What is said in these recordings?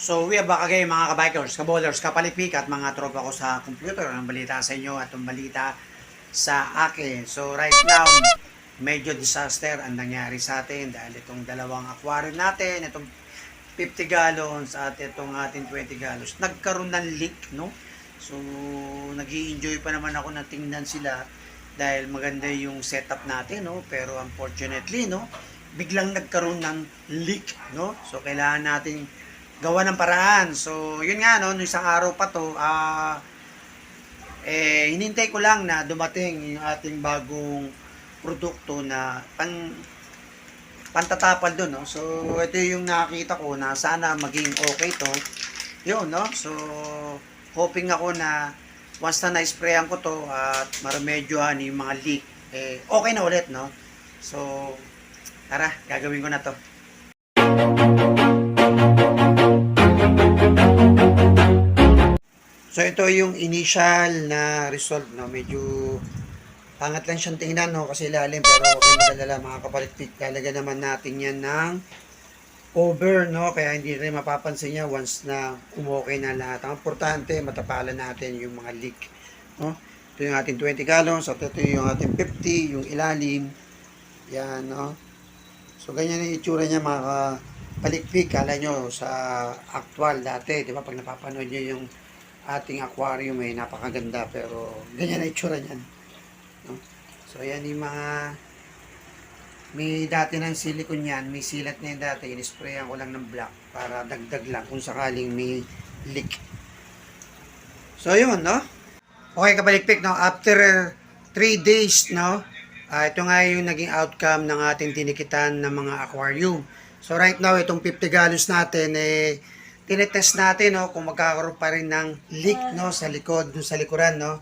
So, we are back again mga kabikers, kabowlers, kapalipik at mga tropa ko sa computer. Ang balita sa inyo at ang balita sa akin. So, right now, medyo disaster ang nangyari sa atin dahil itong dalawang aquarium natin, itong 50 gallons at itong ating 20 gallons, nagkaroon ng leak, no? So, nag enjoy pa naman ako na tingnan sila dahil maganda yung setup natin, no? Pero unfortunately, no? Biglang nagkaroon ng leak, no? So, kailangan natin gawa ng paraan. So, yun nga, no? Nung isang araw pa to, ah, eh, hinintay ko lang na dumating yung ating bagong produkto na pang pantatapal doon, no? So, ito yung nakita ko na sana maging okay to. Yun, no? So, hoping ako na once na na-sprayan ko to at maremedyohan yung mga leak, eh, okay na ulit, no? So, tara, gagawin ko na to. So, ito yung initial na result, no? Medyo pangat lang siyang tingnan, no? Kasi lalim, pero okay madalala mga kapalitpik. Talaga naman natin yan ng over, no? Kaya hindi rin mapapansin niya once na umokay na lahat. Ang importante, matapalan natin yung mga leak, no? Ito yung ating 20 gallons, at ito yung ating 50, yung ilalim. Yan, no? So, ganyan yung itsura niya, mga palikpik. Kala nyo sa actual dati, di ba? Pag napapanood nyo yung ating aquarium ay napakaganda pero ganyan na itsura niyan. No? So, ayan yung mga may dati ng silicone yan, may silat na yung dati, in-sprayan ko lang ng black para dagdag lang kung sakaling may leak. So, yun, no? Okay, kabalikpik, no? After 3 days, no? Ah, ito nga yung naging outcome ng ating tinikitan ng mga aquarium. So, right now, itong 50 gallons natin, eh, tinetest natin, no? Kung magkakaroon pa rin ng leak, no? Sa likod, dun sa likuran, no?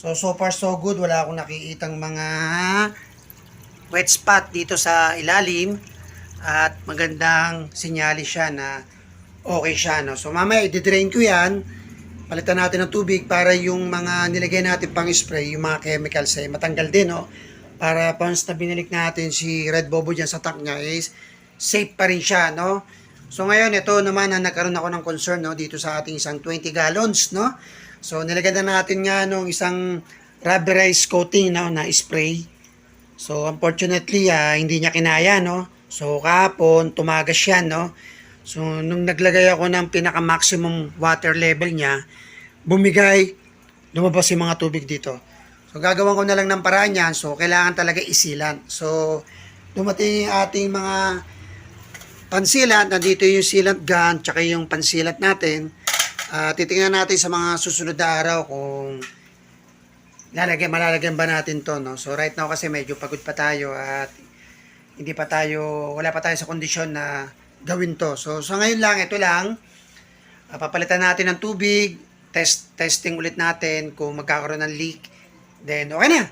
So, so far, so good. Wala akong nakikitang mga wet spot dito sa ilalim at magandang sinyali siya na okay siya no. So mamaya i-drain ko 'yan. Palitan natin ng tubig para yung mga nilagay natin pang spray, yung mga chemicals ay matanggal din no. Para once na binalik natin si Red Bobo diyan sa tank niya is safe pa rin siya no. So ngayon ito naman na nagkaroon ako ng concern no dito sa ating isang 20 gallons no. So nilagyan na natin nga nung isang rubberized coating no, na spray So, unfortunately, ah, hindi niya kinaya, no? So, kahapon, tumagas siya, no? So, nung naglagay ako ng pinaka-maximum water level niya, bumigay, lumabas yung mga tubig dito. So, gagawin ko na lang ng paraan yan. So, kailangan talaga isilan. So, dumating ating mga pansilat. Nandito yung sealant gun, tsaka yung pansilat natin. Ah, titingnan natin sa mga susunod na araw kung lalagyan, malalagyan ba natin to, no? So, right now kasi medyo pagod pa tayo at hindi pa tayo, wala pa tayo sa kondisyon na gawin to. So, so ngayon lang, ito lang, ah, papalitan natin ng tubig, test, testing ulit natin kung magkakaroon ng leak. Then, okay na.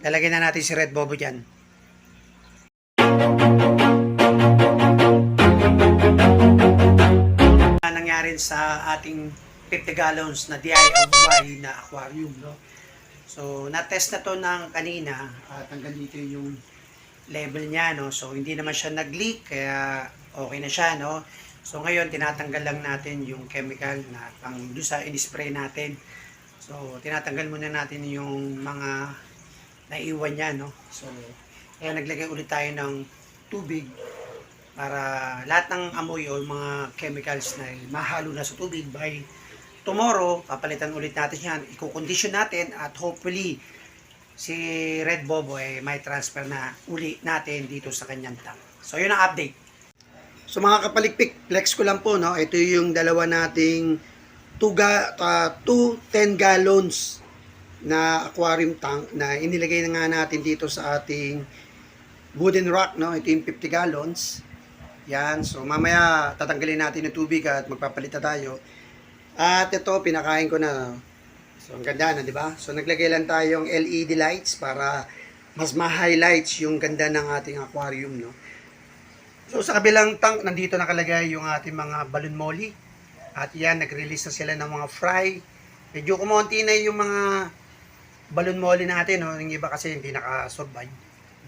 Lalagyan na natin si Red Bobo dyan. Nangyari sa ating 50 gallons na DIY na aquarium, no? So, na-test na to ng kanina at hanggang dito yung level niya, no? So, hindi naman siya nag-leak, kaya okay na siya, no? So, ngayon, tinatanggal lang natin yung chemical na pang doon sa in-spray natin. So, tinatanggal muna natin yung mga naiwan niya, no? So, kaya naglagay ulit tayo ng tubig para lahat ng amoy o mga chemicals na mahalo na sa tubig by tomorrow, papalitan ulit natin yan, i-condition natin at hopefully si Red Bobo ay may transfer na uli natin dito sa kanyang tank. So yun ang update. So mga kapalikpik, flex ko lang po, no? Ito yung dalawa nating 2 ga, uh, 2 10 gallons na aquarium tank na inilagay na nga natin dito sa ating wooden rack, no? Ito yung 50 gallons. Yan, so mamaya tatanggalin natin yung tubig at magpapalit na tayo. At ito, pinakain ko na. So, ang ganda na, di ba? So, naglagay lang tayong LED lights para mas ma-highlights yung ganda ng ating aquarium, no? So, sa kabilang tank, nandito nakalagay yung ating mga balloon molly. At yan, nag-release na sila ng mga fry. Medyo kumonti na yung mga balloon molly natin, no? Yung iba kasi hindi nakasurvive.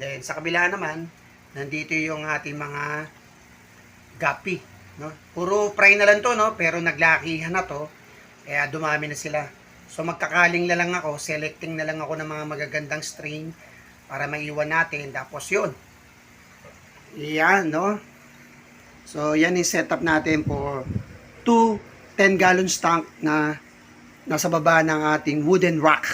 Then, sa kabila naman, nandito yung ating mga gapi. No? Puro fry na lang to, no? Pero naglakihan na to. Kaya dumami na sila. So magkakaling na lang ako, selecting na lang ako ng mga magagandang strain para maiwan natin. Tapos yun. Yan, no? So yan yung setup natin for 2 10 gallons tank na nasa baba ng ating wooden rack.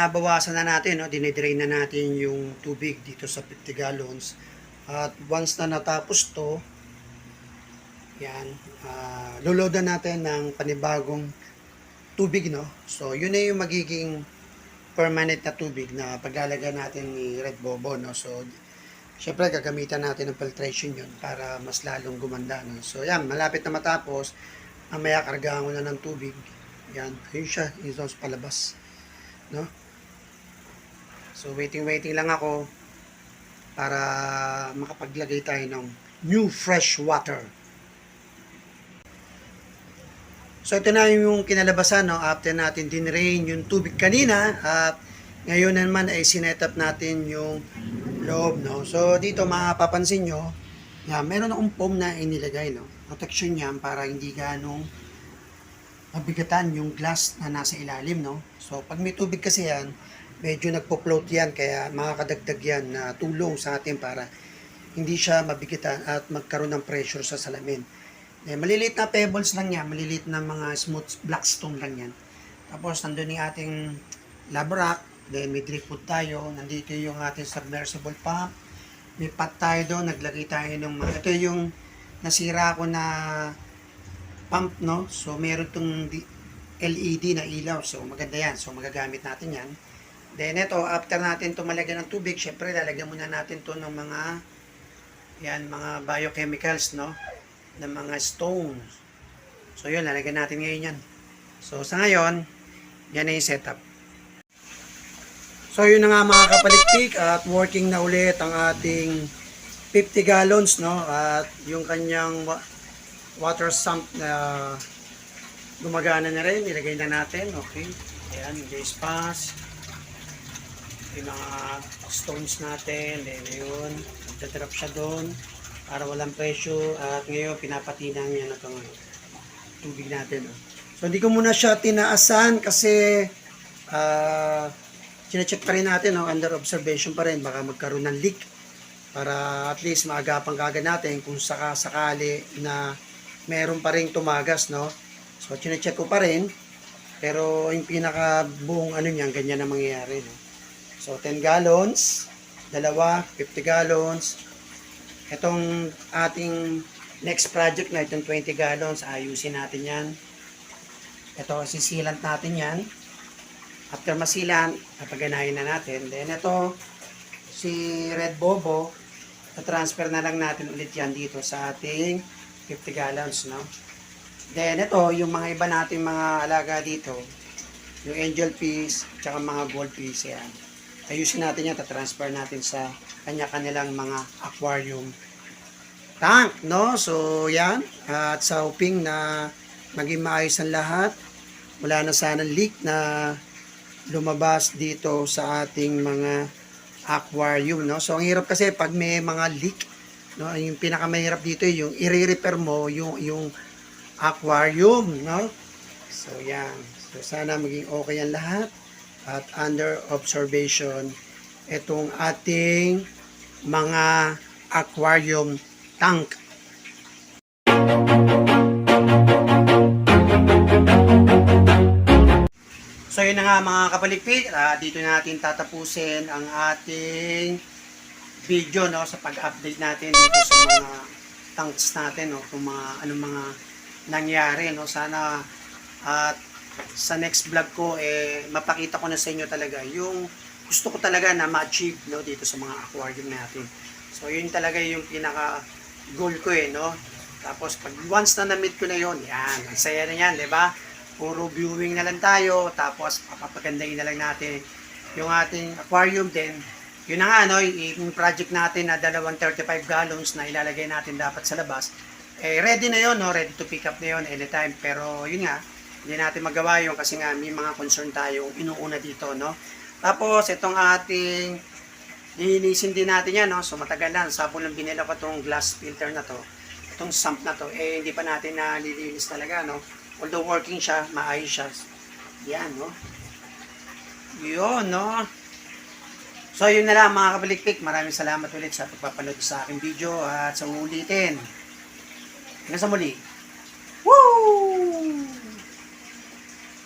Binabawasan na natin, no? dinidrain na natin yung tubig dito sa 50 gallons. At once na natapos to, yan, uh, loloadan natin ng panibagong tubig, no? So, yun na yung magiging permanent na tubig na paglalagyan natin ni Red Bobo, no? So, syempre, gagamitan natin ng filtration yun para mas lalong gumanda, no? So, yan, malapit na matapos, mamaya kargahan ko na ng tubig. Yan, ayun siya, sa palabas. No? So, waiting-waiting lang ako para makapaglagay tayo ng new fresh water. So, ito na yung kinalabasan, no? After natin dinrain yung tubig kanina, at ngayon naman ay sinetap natin yung loob, no? So, dito mapapansin nyo, yan, meron akong foam na inilagay, no? Protection yan para hindi ganong mabigatan yung glass na nasa ilalim, no? So, pag may tubig kasi yan, medyo nagpo-float yan, kaya makakadagdag yan na tulong sa atin para hindi siya mabigatan at magkaroon ng pressure sa salamin. Eh, maliliit na pebbles lang yan, maliliit na mga smooth black stone lang yan. Tapos, nandun yung ating lab rack, then may drip food tayo, nandito yung ating submersible pump, may pot tayo doon, naglagay tayo ng mga, ito yung nasira ko na pump, no? So, meron tong LED na ilaw. So, maganda yan. So, magagamit natin yan. Then, ito, after natin ito malagyan ng tubig, syempre, lalagyan muna natin to ng mga, yan, mga biochemicals, no? Ng mga stones. So, yun, lalagyan natin ngayon yan. So, sa ngayon, yan na yung setup. So, yun na nga mga kapalikpik at working na ulit ang ating 50 gallons, no? At yung kanyang wa- water sump na gumagana na rin. Nilagay na natin. Okay. Ayan, gas pass. Yung mga stones natin. Then, yun. Magdadrop siya doon para walang pressure. At ngayon, pinapatinan niya na itong tubig natin. Oh. So, hindi ko muna siya tinaasan kasi ah chinecheck pa rin natin, no? under observation pa rin. Baka magkaroon ng leak para at least maagapan kagad natin kung saka sakali na meron pa rin tumagas, no? So, chinecheck ko pa rin. Pero yung pinaka buong ano niyan, ganyan na mangyayari, no? So, 10 gallons, dalawa, 50 gallons. Itong ating next project na itong 20 gallons, ayusin natin yan. Ito, sisilant natin yan. After masilan, papaganahin na natin. Then ito, si Red Bobo, transfer na lang natin ulit yan dito sa ating 50 gallons, no? Then ito, yung mga iba nating mga alaga dito, yung angel piece, tsaka mga gold piece, yan. Ayusin natin yan, transfer natin sa kanya-kanilang mga aquarium tank, no? So, yan. At sa hoping na maging maayos ang lahat. Wala na sana leak na lumabas dito sa ating mga aquarium, no? So, ang hirap kasi pag may mga leak, no? Yung pinakamahirap dito yung i-repair mo yung yung aquarium, no? So, yan. So, sana maging okay ang lahat at under observation itong ating mga aquarium tank. So yun na nga mga kapalikpik, Ah, dito natin tatapusin ang ating video no sa pag-update natin dito sa mga tanks natin no kung mga anong mga nangyari no sana at sa next vlog ko eh mapakita ko na sa inyo talaga yung gusto ko talaga na ma-achieve no dito sa mga aquarium natin. So yun talaga yung pinaka goal ko eh no. Tapos pag once na na-meet ko na yon, yan, ang saya na yan, 'di ba? Puro viewing na lang tayo, tapos papapagandahin na lang natin yung ating aquarium din. Yun na nga, no, yung project natin na dalawang 35 gallons na ilalagay natin dapat sa labas, eh, ready na yon no, ready to pick up na yon anytime. Pero yun nga, hindi natin magawa yun kasi nga may mga concern tayong inuuna dito, no. Tapos, itong ating lilinisin din natin yan, no? So, matagal na. Sabon lang binila ko itong glass filter na to. Itong sump na to. Eh, hindi pa natin nalilinis talaga, no? Although working siya, maayos siya. Yan, no? Yun, no? So, yun na lang mga kabalikpik. Maraming salamat ulit sa pagpapanood sa aking video at sa ulitin. Hanggang sa muli.